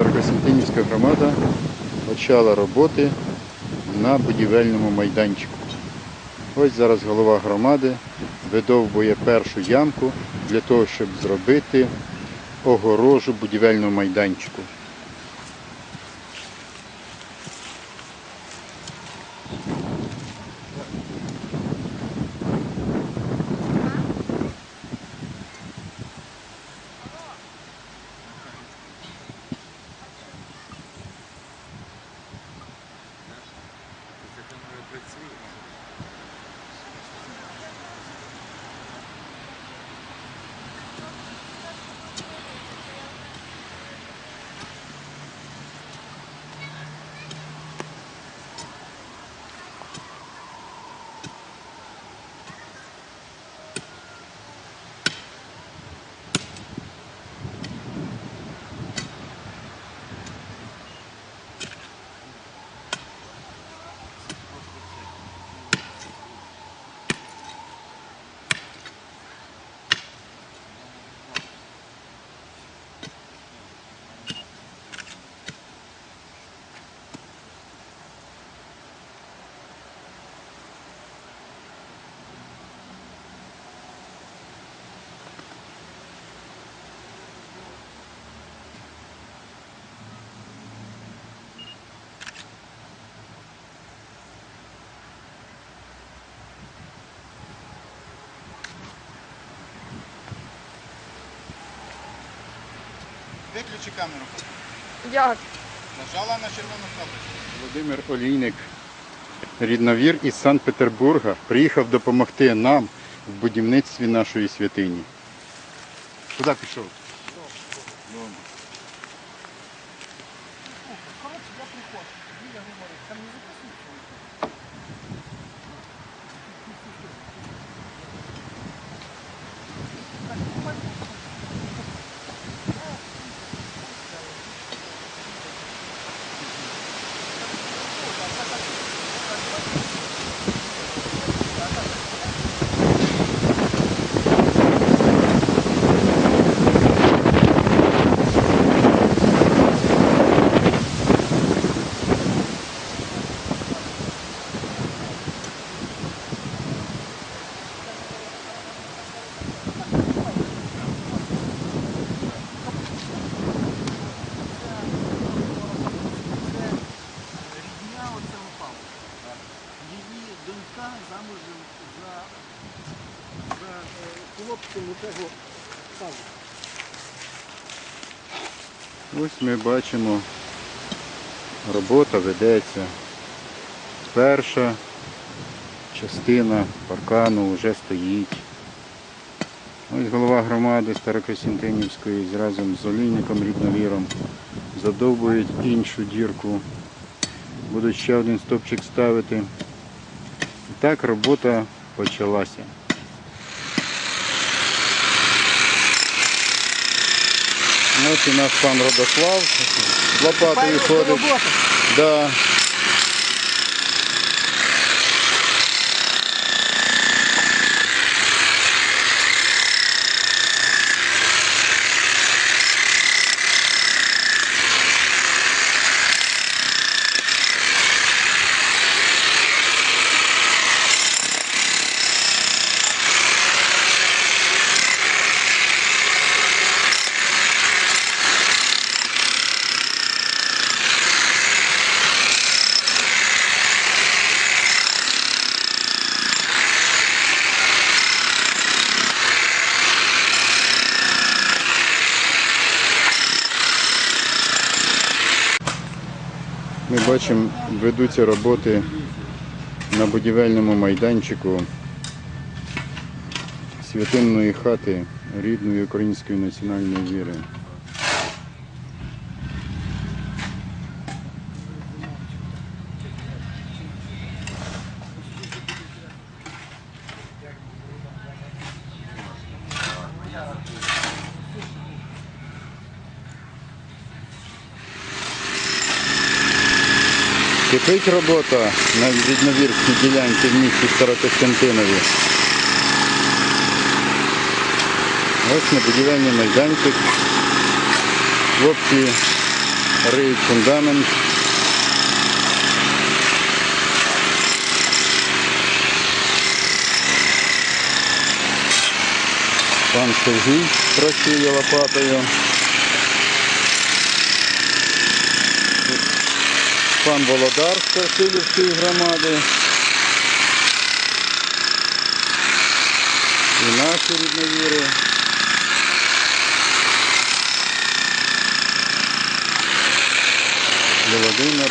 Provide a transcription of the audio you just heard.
Старокостянтинівська громада почала роботи на будівельному майданчику. Ось зараз голова громади видовбує першу ямку для того, щоб зробити огорожу будівельного майданчику. Виключи камеру. Як? Нажала на червону кнопочку. Володимир Олійник, рідновір із Санкт-Петербурга, приїхав допомогти нам в будівництві нашої святині. Куди пішов? Дома. Рідня донька замужем за, за е, хлопцем того саду. Ось ми бачимо, робота ведеться. Перша частина паркану вже стоїть. Ось голова громади Старокостянтинівської разом з олійником рідновіром задовбують іншу дірку. Будуть ще один стопчик ставити. Так робота почалася. Ось у наш пан Родослав лопатою ходить. Да. Ми бачимо, ведуться роботи на будівельному майданчику святинної хати рідної української національної віри. Кипить робота на рідновірській ділянці в місті Старокостянтинові. Ось на будівельний майданчик. Хлопці риють фундамент. Пан Сергій працює лопатою. Пан Володар з Красилівської громади. І наші рідновіри. Володимир